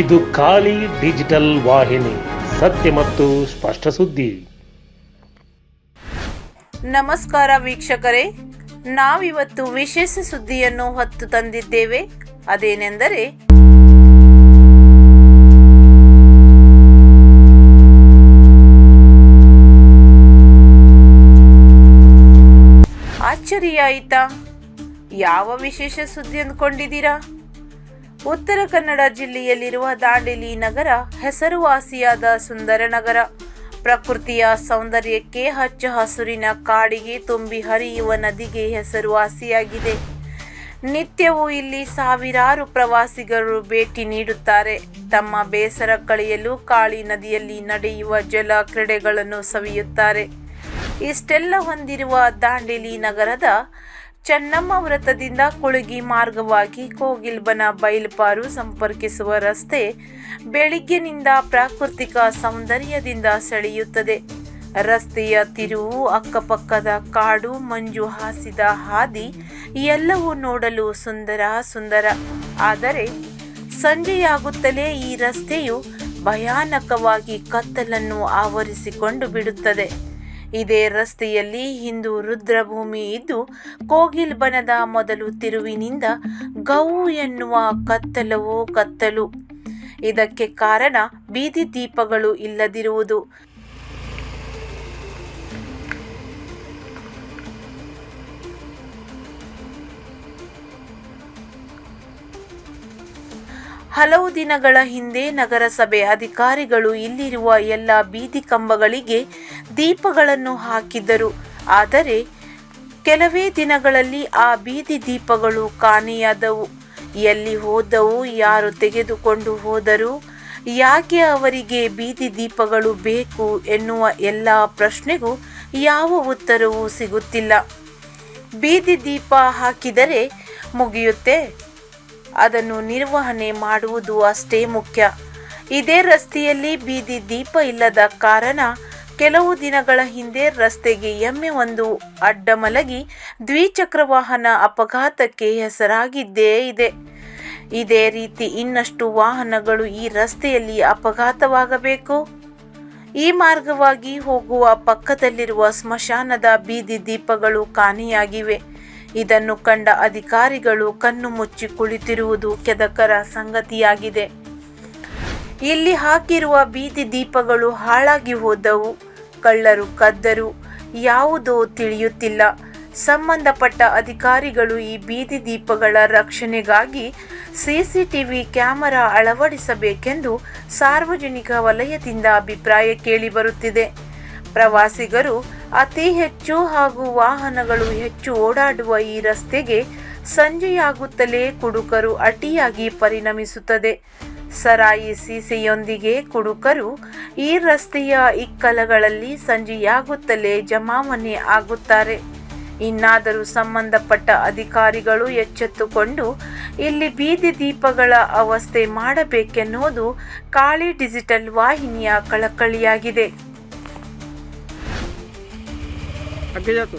ಇದು ಖಾಲಿ ಡಿಜಿಟಲ್ ವಾಹಿನಿ, ಸತ್ಯ ಮತ್ತು ಸ್ಪಷ್ಟ ಸುದ್ದಿ. ನಮಸ್ಕಾರ ವೀಕ್ಷಕರೇ. ನಾವಿವತ್ತು ವಿಶೇಷ ಸುದ್ದಿಯನ್ನು ಹೊತ್ತು ತಂದಿದ್ದೇವೆ. ಅದೇನೆಂದರೆ ಆಶ್ಚರ್ಯ ಆಯ್ತಾ ಯಾವ ವಿಶೇಷ ಸುದ್ದಿ ಅಂದ್ಕೊಂಡಿದ್ದೀರಾ? ಉತ್ತರ ಕನ್ನಡ ಜಿಲ್ಲೆಯಲ್ಲಿರುವ ದಾಂಡೇಲಿ ನಗರ ಹೆಸರುವಾಸಿಯಾದ ಸುಂದರ ನಗರ ಪ್ರಕೃತಿಯ ಸೌಂದರ್ಯಕ್ಕೆ ಹಚ್ಚ ಹಸುರಿನ ಕಾಡಿಗೆ ತುಂಬಿ ಹರಿಯುವ ನದಿಗೆ ಹೆಸರುವಾಸಿಯಾಗಿದೆ. ನಿತ್ಯವೂ ಇಲ್ಲಿ ಸಾವಿರಾರು ಪ್ರವಾಸಿಗರು ಭೇಟಿ ನೀಡುತ್ತಾರೆ. ತಮ್ಮ ಬೇಸರ ಕಳೆಯಲು ಕಾಳಿ ನದಿಯಲ್ಲಿ ನಡೆಯುವ ಜಲ ಕ್ರೀಡೆಗಳನ್ನು ಸವಿಯುತ್ತಾರೆ. ಇಷ್ಟೆಲ್ಲ ಹೊಂದಿರುವ ದಾಂಡೇಲಿ ನಗರದ ಚೆನ್ನಮ್ಮ ವೃತ್ತದಿಂದ ಕುಳಗಿ ಮಾರ್ಗವಾಗಿ ಕೋಗಿಲ್ಬನ ಬಯಲುಪಾರು ಸಂಪರ್ಕಿಸುವ ರಸ್ತೆ ಬೆಳಿಗ್ಗೆನಿಂದ ಪ್ರಾಕೃತಿಕ ಸೌಂದರ್ಯದಿಂದ ಸೆಳೆಯುತ್ತದೆ. ರಸ್ತೆಯ ತಿರುವು ಅಕ್ಕಪಕ್ಕದ ಕಾಡು, ಮಂಜು ಹಾಸಿದ ಹಾದಿ ಎಲ್ಲವೂ ನೋಡಲು ಸುಂದರ ಸುಂದರ. ಆದರೆ ಸಂಜೆಯಾಗುತ್ತಲೇ ಈ ರಸ್ತೆಯು ಭಯಾನಕವಾಗಿ ಕತ್ತಲನ್ನು ಆವರಿಸಿಕೊಂಡು ಬಿಡುತ್ತದೆ. ಇದೇ ರಸ್ತೆಯಲ್ಲಿ ಹಿಂದೂ ರುದ್ರಭೂಮಿ ಇದ್ದು ಕೋಗಿಲ್ ಬನದ ಮೊದಲು ತಿರುವಿನಿಂದ ಗೌ ಎನ್ನುವ ಕತ್ತಲವೋ ಕತ್ತಲು. ಇದಕ್ಕೆ ಕಾರಣ ಬೀದಿ ದೀಪಗಳು ಇಲ್ಲದಿರುವುದು. ಹಲವು ದಿನಗಳ ಹಿಂದೆ ನಗರಸಭೆ ಅಧಿಕಾರಿಗಳು ಇಲ್ಲಿರುವ ಎಲ್ಲ ಬೀದಿ ಕಂಬಗಳಿಗೆ ದೀಪಗಳನ್ನು ಹಾಕಿದ್ದರು. ಆದರೆ ಕೆಲವೇ ದಿನಗಳಲ್ಲಿ ಆ ಬೀದಿ ದೀಪಗಳು ಕಾಣೆಯಾದವು. ಎಲ್ಲಿ ಹೋದವು, ಯಾರು ತೆಗೆದುಕೊಂಡು ಹೋದರು, ಯಾಕೆ ಅವರಿಗೆ ಬೀದಿ ದೀಪಗಳು ಬೇಕು ಎನ್ನುವ ಎಲ್ಲ ಪ್ರಶ್ನೆಗೂ ಯಾವ ಉತ್ತರವೂ ಸಿಗುತ್ತಿಲ್ಲ. ಬೀದಿ ದೀಪ ಹಾಕಿದರೆ ಮುಗಿಯುತ್ತೆ. ಅದನ್ನು ನಿರ್ವಹಣೆ ಮಾಡುವುದು ಅಷ್ಟೇ ಮುಖ್ಯ. ಇದೇ ರಸ್ತೆಯಲ್ಲಿ ಬೀದಿ ದೀಪ ಇಲ್ಲದ ಕಾರಣ ಕೆಲವು ದಿನಗಳ ಹಿಂದೆ ರಸ್ತೆಗೆ ಎಮ್ಮೆ ಒಂದು ಅಡ್ಡ ಮಲಗಿ ದ್ವಿಚಕ್ರ ವಾಹನ ಅಪಘಾತಕ್ಕೆ ಹೆಸರಾಗಿದ್ದೇ ಇದೆ. ಇದೇ ರೀತಿ ಇನ್ನಷ್ಟು ವಾಹನಗಳು ಈ ರಸ್ತೆಯಲ್ಲಿ ಅಪಘಾತವಾಗಬೇಕು. ಈ ಮಾರ್ಗವಾಗಿ ಹೋಗುವ ಪಕ್ಕದಲ್ಲಿರುವ ಸ್ಮಶಾನದ ಬೀದಿ ದೀಪಗಳು ಕಾಣೆಯಾಗಿವೆ. ಇದನ್ನು ಕಂಡ ಅಧಿಕಾರಿಗಳು ಕಣ್ಣು ಮುಚ್ಚಿ ಕುಳಿತಿರುವುದು ಕೆದಕರ ಸಂಗತಿಯಾಗಿದೆ. ಇಲ್ಲಿ ಹಾಕಿರುವ ಬೀದಿ ದೀಪಗಳು ಹಾಳಾಗಿ ಹೋದವು. ಕಳ್ಳರು ಕದ್ದರು. ಯಾವುದೋ ತಿಳಿಯುತ್ತಿಲ್ಲ. ಸಂಬಂಧಪಟ್ಟ ಅಧಿಕಾರಿಗಳು ಈ ಬೀದಿ ದೀಪಗಳ ರಕ್ಷಣೆಗಾಗಿ ಸಿಸಿಟಿವಿ ಕ್ಯಾಮೆರಾ ಅಳವಡಿಸಬೇಕೆಂದು ಸಾರ್ವಜನಿಕ ವಲಯದಿಂದ ಅಭಿಪ್ರಾಯ ಕೇಳಿಬರುತ್ತಿದೆ. ಪ್ರವಾಸಿಗರು ಅತಿ ಹೆಚ್ಚು ಹಾಗೂ ವಾಹನಗಳು ಹೆಚ್ಚು ಓಡಾಡುವ ಈ ರಸ್ತೆಗೆ ಸಂಜೆಯಾಗುತ್ತಲೇ ಕುಡುಕರು ಅಟಿಯಾಗಿ ಪರಿಣಮಿಸುತ್ತದೆ. ಸರಾಯಿ ಸೀಸೆಯೊಂದಿಗೆ ಕುಡುಕರು ಈ ರಸ್ತೆಯ ಇಕ್ಕಲಗಳಲ್ಲಿ ಸಂಜೆಯಾಗುತ್ತಲೇ ಜಮಾವಣೆ ಆಗುತ್ತಾರೆ. ಇನ್ನಾದರೂ ಸಂಬಂಧಪಟ್ಟ ಅಧಿಕಾರಿಗಳು ಎಚ್ಚೆತ್ತುಕೊಂಡು ಇಲ್ಲಿ ಬೀದಿ ದೀಪಗಳ ಅವಸ್ಥೆ ಮಾಡಬೇಕೆನ್ನುವುದು ಕಾಳಿ ಡಿಜಿಟಲ್ ವಾಹಿನಿಯ ಕಳಕಳಿಯಾಗಿದೆ. aquí ya tú.